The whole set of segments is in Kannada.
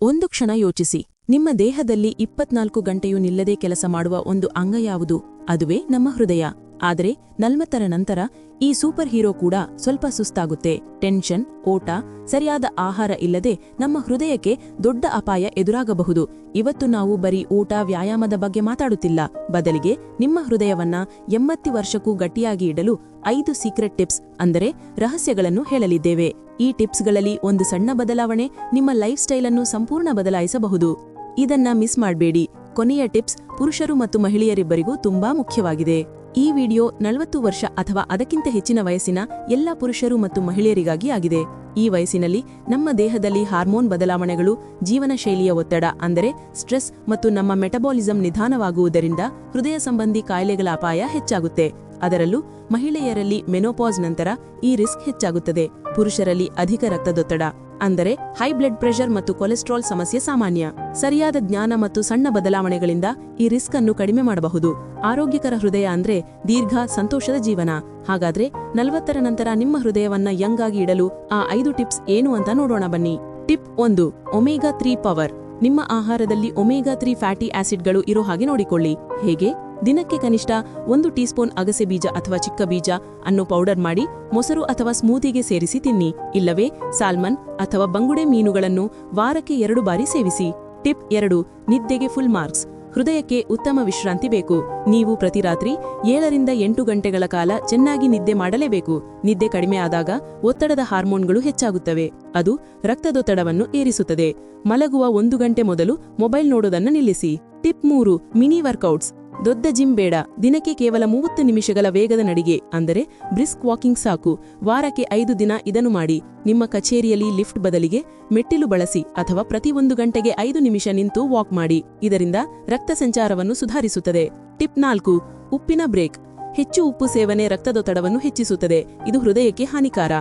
ಒಂದು ಕ್ಷಣ ಯೋಚಿಸಿ. ನಿಮ್ಮ ದೇಹದಲ್ಲಿ ಇಪ್ಪತ್ನಾಲ್ಕು ಗಂಟೆಯೂ ನಿಲ್ಲದೆ ಕೆಲಸ ಮಾಡುವ ಒಂದು ಅಂಗ ಯಾವುದು? ಅದುವೇ ನಮ್ಮ ಹೃದಯ. ಆದರೆ ನಲ್ವತ್ತರ ನಂತರ ಈ ಸೂಪರ್ ಹೀರೋ ಕೂಡ ಸ್ವಲ್ಪ ಸುಸ್ತಾಗುತ್ತೆ. ಟೆನ್ಷನ್, ಓಟ, ಸರಿಯಾದ ಆಹಾರ ಇಲ್ಲದೆ ನಮ್ಮ ಹೃದಯಕ್ಕೆ ದೊಡ್ಡ ಅಪಾಯ ಎದುರಾಗಬಹುದು. ಇವತ್ತು ನಾವು ಬರೀ ಊಟ, ವ್ಯಾಯಾಮದ ಬಗ್ಗೆ ಮಾತಾಡುತ್ತಿಲ್ಲ. ಬದಲಿಗೆ ನಿಮ್ಮ ಹೃದಯವನ್ನ ಎಂಬತ್ತು ವರ್ಷಕ್ಕೂ ಗಟ್ಟಿಯಾಗಿ ಇಡಲು ಐದು ಸೀಕ್ರೆಟ್ ಟಿಪ್ಸ್ ಅಂದರೆ ರಹಸ್ಯಗಳನ್ನು ಹೇಳಲಿದ್ದೇವೆ. ಈ ಟಿಪ್ಸ್ಗಳಲ್ಲಿ ಒಂದು ಸಣ್ಣ ಬದಲಾವಣೆ ನಿಮ್ಮ ಲೈಫ್ ಸ್ಟೈಲ್ ಅನ್ನು ಸಂಪೂರ್ಣ ಬದಲಾಯಿಸಬಹುದು. ಇದನ್ನ ಮಿಸ್ ಮಾಡಬೇಡಿ. ಕೊನೆಯ ಟಿಪ್ಸ್ ಪುರುಷರು ಮತ್ತು ಮಹಿಳೆಯರಿಬ್ಬರಿಗೂ ತುಂಬಾ ಮುಖ್ಯವಾಗಿದೆ. ಈ ವಿಡಿಯೋ ನಲವತ್ತು ವರ್ಷ ಅಥವಾ ಅದಕ್ಕಿಂತ ಹೆಚ್ಚಿನ ವಯಸ್ಸಿನ ಎಲ್ಲ ಪುರುಷರು ಮತ್ತು ಮಹಿಳೆಯರಿಗಾಗಿ ಆಗಿದೆ. ಈ ವಯಸ್ಸಿನಲ್ಲಿ ನಮ್ಮ ದೇಹದಲ್ಲಿ ಹಾರ್ಮೋನ್ ಬದಲಾವಣೆಗಳು ಜೀವನ ಶೈಲಿಯ ಒತ್ತಡ ಅಂದರೆ ಸ್ಟ್ರೆಸ್ ಮತ್ತು ನಮ್ಮ ಮೆಟಬಾಲಿಸಂ ನಿಧಾನವಾಗುವುದರಿಂದ ಹೃದಯ ಸಂಬಂಧಿ ಕಾಯಿಲೆಗಳ ಅಪಾಯ ಹೆಚ್ಚಾಗುತ್ತೆ. ಅದರಲ್ಲೂ ಮಹಿಳೆಯರಲ್ಲಿ ಮೆನೋಪಾಸ್ ನಂತರ ಈ ರಿಸ್ಕ್ ಹೆಚ್ಚಾಗುತ್ತದೆ. ಪುರುಷರಲ್ಲಿ ಅಧಿಕ ರಕ್ತದೊತ್ತಡ. ಅಂದರೆ ಹೈ ಬ್ಲಡ್ ಪ್ರೆಷರ್ ಮತ್ತು ಕೊಲೆಸ್ಟ್ರಾಲ್ ಸಮಸ್ಯೆ ಸಾಮಾನ್ಯ. ಸರಿಯಾದ ಜ್ಞಾನ ಮತ್ತು ಸಣ್ಣ ಬದಲಾವಣೆಗಳಿಂದ ಈ ರಿಸ್ಕ್ ಅನ್ನು ಕಡಿಮೆ ಮಾಡಬಹುದು. ಆರೋಗ್ಯಕರ ಹೃದಯ ಅಂದ್ರೆ ದೀರ್ಘ, ಸಂತೋಷದ ಜೀವನ. ಹಾಗಾದ್ರೆ ನಲವತ್ತರ ನಂತರ ನಿಮ್ಮ ಹೃದಯವನ್ನ ಯಂಗ್ ಆಗಿ ಇಡಲು ಆ ಐದು ಟಿಪ್ಸ್ ಏನು ಅಂತ ನೋಡೋಣ ಬನ್ನಿ. ಟಿಪ್ ಒಂದು ಒಮೇಗಾ ತ್ರೀ ಪವರ್ ನಿಮ್ಮ ಆಹಾರದಲ್ಲಿ ಒಮೇಗಾ ತ್ರೀ ಫ್ಯಾಟಿ ಆಸಿಡ್ಗಳು ಇರೋ ಹಾಗೆ ನೋಡಿಕೊಳ್ಳಿ. ಹೇಗೆ? ದಿನಕ್ಕೆ ಕನಿಷ್ಠ ಒಂದು ಟೀಸ್ಪೂನ್ ಅಗಸೆ ಬೀಜ ಅಥವಾ ಚಿಕ್ಕ ಬೀಜ ಅನ್ನು ಪೌಡರ್ ಮಾಡಿ ಮೊಸರು ಅಥವಾ ಸ್ಮೂತಿಗೆ ಸೇರಿಸಿ ತಿನ್ನಿ. ಇಲ್ಲವೇ ಸಾಲ್ಮನ್ ಅಥವಾ ಬಂಗುಡೆ ಮೀನುಗಳನ್ನು ವಾರಕ್ಕೆ ಎರಡು ಬಾರಿ ಸೇವಿಸಿ. ಟಿಪ್ ಎರಡು, ನಿದ್ದೆಗೆ ಫುಲ್ ಮಾರ್ಕ್ಸ್. ಹೃದಯಕ್ಕೆ ಉತ್ತಮ ವಿಶ್ರಾಂತಿ ಬೇಕು. ನೀವು ಪ್ರತಿ ರಾತ್ರಿ ಏಳರಿಂದ ಎಂಟು ಗಂಟೆಗಳ ಕಾಲ ಚೆನ್ನಾಗಿ ನಿದ್ದೆ ಮಾಡಲೇಬೇಕು. ನಿದ್ದೆ ಕಡಿಮೆ ಆದಾಗ ಒತ್ತಡದ ಹಾರ್ಮೋನ್ಗಳು ಹೆಚ್ಚಾಗುತ್ತವೆ. ಅದು ರಕ್ತದೊತ್ತಡವನ್ನು ಏರಿಸುತ್ತದೆ. ಮಲಗುವ ಒಂದು ಗಂಟೆ ಮೊದಲು ಮೊಬೈಲ್ ನೋಡೋದನ್ನು ನಿಲ್ಲಿಸಿ. ಟಿಪ್ ಮೂರು, ಮಿನಿ ವರ್ಕೌಟ್ಸ್. ದೊಡ್ಡ ಜಿಮ್ ಬೇಡ. ದಿನಕ್ಕೆ ಕೇವಲ ಮೂವತ್ತು ನಿಮಿಷಗಳ ವೇಗದ ನಡಿಗೆ. ಅಂದರೆ ಬ್ರಿಸ್ಕ್ ವಾಕಿಂಗ್ ಸಾಕು. ವಾರಕ್ಕೆ ಐದು ದಿನ ಇದನ್ನು ಮಾಡಿ. ನಿಮ್ಮ ಕಚೇರಿಯಲ್ಲಿ ಲಿಫ್ಟ್ ಬದಲಿಗೆ ಮೆಟ್ಟಿಲು ಬಳಸಿ ಅಥವಾ ಪ್ರತಿ ಒಂದು ಗಂಟೆಗೆ ಐದು ನಿಮಿಷ ನಿಂತು ವಾಕ್ ಮಾಡಿ. ಇದರಿಂದ ರಕ್ತ ಸಂಚಾರವನ್ನು ಸುಧಾರಿಸುತ್ತದೆ. ಟಿಪ್ ನಾಲ್ಕು, ಉಪ್ಪಿನ ಬ್ರೇಕ್. ಹೆಚ್ಚು ಉಪ್ಪು ಸೇವನೆ ರಕ್ತದೊತ್ತಡವನ್ನು ಹೆಚ್ಚಿಸುತ್ತದೆ. ಇದು ಹೃದಯಕ್ಕೆ ಹಾನಿಕಾರ.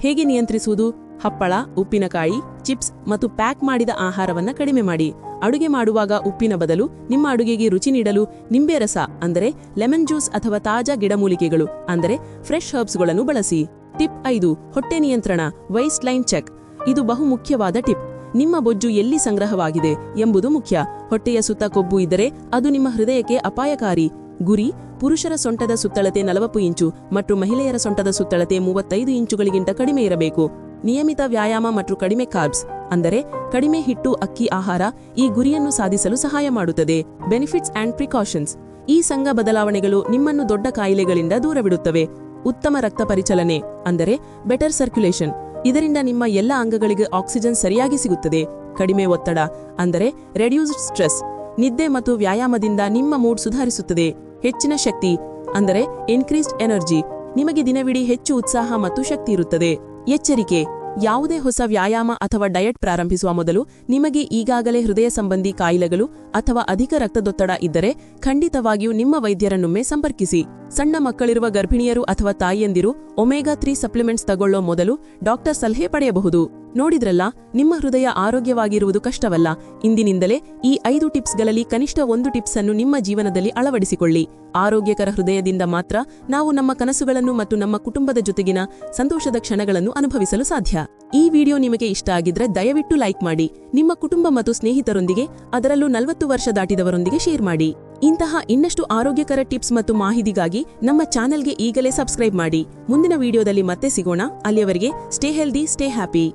ಹೇಗೆ ನಿಯಂತ್ರಿಸುವುದು? ಹಪ್ಪಳ, ಉಪ್ಪಿನಕಾಯಿ, ಚಿಪ್ಸ್ ಮತ್ತು ಪ್ಯಾಕ್ ಮಾಡಿದ ಆಹಾರವನ್ನ ಕಡಿಮೆ ಮಾಡಿ. ಅಡುಗೆ ಮಾಡುವಾಗ ಉಪ್ಪಿನ ಬದಲು ನಿಮ್ಮ ಅಡುಗೆಗೆ ರುಚಿ ನೀಡಲು ನಿಂಬೆ ರಸ, ಅಂದರೆ ಲೆಮನ್ ಜ್ಯೂಸ್ ಅಥವಾ ತಾಜಾ ಗಿಡಮೂಲಿಕೆಗಳು, ಅಂದರೆ ಫ್ರೆಶ್ ಹರ್ಬ್ಸ್ಗಳನ್ನು ಬಳಸಿ. ಟಿಪ್ ಐದು, ಹೊಟ್ಟೆ ನಿಯಂತ್ರಣ ವೈಸ್ಟ್ ಲೈನ್ ಚೆಕ್. ಇದು ಬಹು ಮುಖ್ಯವಾದ ಟಿಪ್. ನಿಮ್ಮ ಬೊಜ್ಜು ಎಲ್ಲಿ ಸಂಗ್ರಹವಾಗಿದೆ ಎಂಬುದು ಮುಖ್ಯ. ಹೊಟ್ಟೆಯ ಸುತ್ತ ಕೊಬ್ಬು ಇದ್ದರೆ ಅದು ನಿಮ್ಮ ಹೃದಯಕ್ಕೆ ಅಪಾಯಕಾರಿ. ಗುರಿ, ಪುರುಷರ ಸೊಂಟದ ಸುತ್ತಳತೆ ನಲವತ್ತು ಇಂಚು ಮತ್ತು ಮಹಿಳೆಯರ ಸೊಂಟದ ಸುತ್ತಳತೆ ಮೂವತ್ತೈದು ಇಂಚುಗಳಿಗಿಂತ ಕಡಿಮೆ ಇರಬೇಕು. ನಿಯಮಿತ ವ್ಯಾಯಾಮ ಮತ್ತು ಕಡಿಮೆ ಕಾರ್ಬ್ಸ್ ಅಂದರೆ ಕಡಿಮೆ ಹಿಟ್ಟು, ಅಕ್ಕಿ ಆಹಾರ ಈ ಗುರಿಯನ್ನು ಸಾಧಿಸಲು ಸಹಾಯ ಮಾಡುತ್ತದೆ. ಬೆನಿಫಿಟ್ಸ್ ಅಂಡ್ ಪ್ರಿಕಾಷನ್ಸ್ ಈ ಸಂಘ ಬದಲಾವಣೆಗಳು ನಿಮ್ಮನ್ನು ದೊಡ್ಡ ಕಾಯಿಲೆಗಳಿಂದ ದೂರವಿಡುತ್ತವೆ. ಉತ್ತಮ ರಕ್ತ ಪರಿಚಲನೆ, ಅಂದರೆ ಬೆಟರ್ ಸರ್ಕ್ಯುಲೇಷನ್ ಇದರಿಂದ ನಿಮ್ಮ ಎಲ್ಲ ಅಂಗಗಳಿಗೆ ಆಕ್ಸಿಜನ್ ಸರಿಯಾಗಿ ಸಿಗುತ್ತದೆ. ಕಡಿಮೆ ಒತ್ತಡ, ಅಂದರೆ ರೆಡ್ಯೂಸ್ಡ್ ಸ್ಟ್ರೆಸ್ ನಿದ್ದೆ ಮತ್ತು ವ್ಯಾಯಾಮದಿಂದ ನಿಮ್ಮ ಮೂಡ್ ಸುಧಾರಿಸುತ್ತದೆ. ಹೆಚ್ಚಿನ ಶಕ್ತಿ, ಅಂದರೆ ಇನ್ಕ್ರೀಸ್ಡ್ ಎನರ್ಜಿ ನಿಮಗೆ ದಿನವಿಡೀ ಹೆಚ್ಚು ಉತ್ಸಾಹ ಮತ್ತು ಶಕ್ತಿ ಇರುತ್ತದೆ. ಎಚ್ಚರಿಕೆ, ಯಾವುದೇ ಹೊಸ ವ್ಯಾಯಾಮ ಅಥವಾ ಡಯಟ್ ಪ್ರಾರಂಭಿಸುವ ಮೊದಲು ನಿಮಗೆ ಈಗಾಗಲೇ ಹೃದಯ ಸಂಬಂಧಿ ಕಾಯಿಲೆಗಳು ಅಥವಾ ಅಧಿಕ ರಕ್ತದೊತ್ತಡ ಇದ್ದರೆ ಖಂಡಿತವಾಗಿಯೂ ನಿಮ್ಮ ವೈದ್ಯರನ್ನೊಮ್ಮೆ ಸಂಪರ್ಕಿಸಿ. ಸಣ್ಣ ಮಕ್ಕಳಿರುವ ಗರ್ಭಿಣಿಯರು ಅಥವಾ ತಾಯಿಯಂದಿರು ಒಮೆಗಾ ತ್ರೀ ಸಪ್ಲಿಮೆಂಟ್ಸ್ ತಗೊಳ್ಳೋ ಮೊದಲು ಡಾಕ್ಟರ್ ಸಲಹೆ ಪಡೆಯಬಹುದು. ನೋಡಿದ್ರಲ್ಲ, ನಿಮ್ಮ ಹೃದಯ ಆರೋಗ್ಯವಾಗಿರುವುದು ಕಷ್ಟವಲ್ಲ. ಇಂದಿನಿಂದಲೇ ಈ ಐದು ಟಿಪ್ಸ್ಗಳಲ್ಲಿ ಕನಿಷ್ಠ ಒಂದು ಟಿಪ್ಸ್ ಅನ್ನು ನಿಮ್ಮ ಜೀವನದಲ್ಲಿ ಅಳವಡಿಸಿಕೊಳ್ಳಿ. ಆರೋಗ್ಯಕರ ಹೃದಯದಿಂದ ಮಾತ್ರ ನಾವು ನಮ್ಮ ಕನಸುಗಳನ್ನು ಮತ್ತು ನಮ್ಮ ಕುಟುಂಬದ ಜೊತೆಗಿನ ಸಂತೋಷದ ಕ್ಷಣಗಳನ್ನು ಅನುಭವಿಸಲು ಸಾಧ್ಯ. ಈ ವಿಡಿಯೋ ನಿಮಗೆ ಇಷ್ಟ ಆಗಿದ್ರೆ ದಯವಿಟ್ಟು ಲೈಕ್ ಮಾಡಿ, ನಿಮ್ಮ ಕುಟುಂಬ ಮತ್ತು ಸ್ನೇಹಿತರೊಂದಿಗೆ ಅದರಲ್ಲೂ ನಲವತ್ತು ವರ್ಷ ದಾಟಿದವರೊಂದಿಗೆ ಶೇರ್ ಮಾಡಿ. ಇಂತಹ ಇನ್ನಷ್ಟು ಆರೋಗ್ಯಕರ ಟಿಪ್ಸ್ ಮತ್ತು ಮಾಹಿತಿಗಾಗಿ ನಮ್ಮ ಚಾನೆಲ್ಗೆ ಈಗಲೇ ಸಬ್ಸ್ಕ್ರೈಬ್ ಮಾಡಿ. ಮುಂದಿನ ವಿಡಿಯೋದಲ್ಲಿ ಮತ್ತೆ ಸಿಗೋಣ. ಅಲ್ಲಿಯವರೆಗೆ ಸ್ಟೇ ಹೆಲ್ದಿ, ಸ್ಟೇ ಹ್ಯಾಪಿ.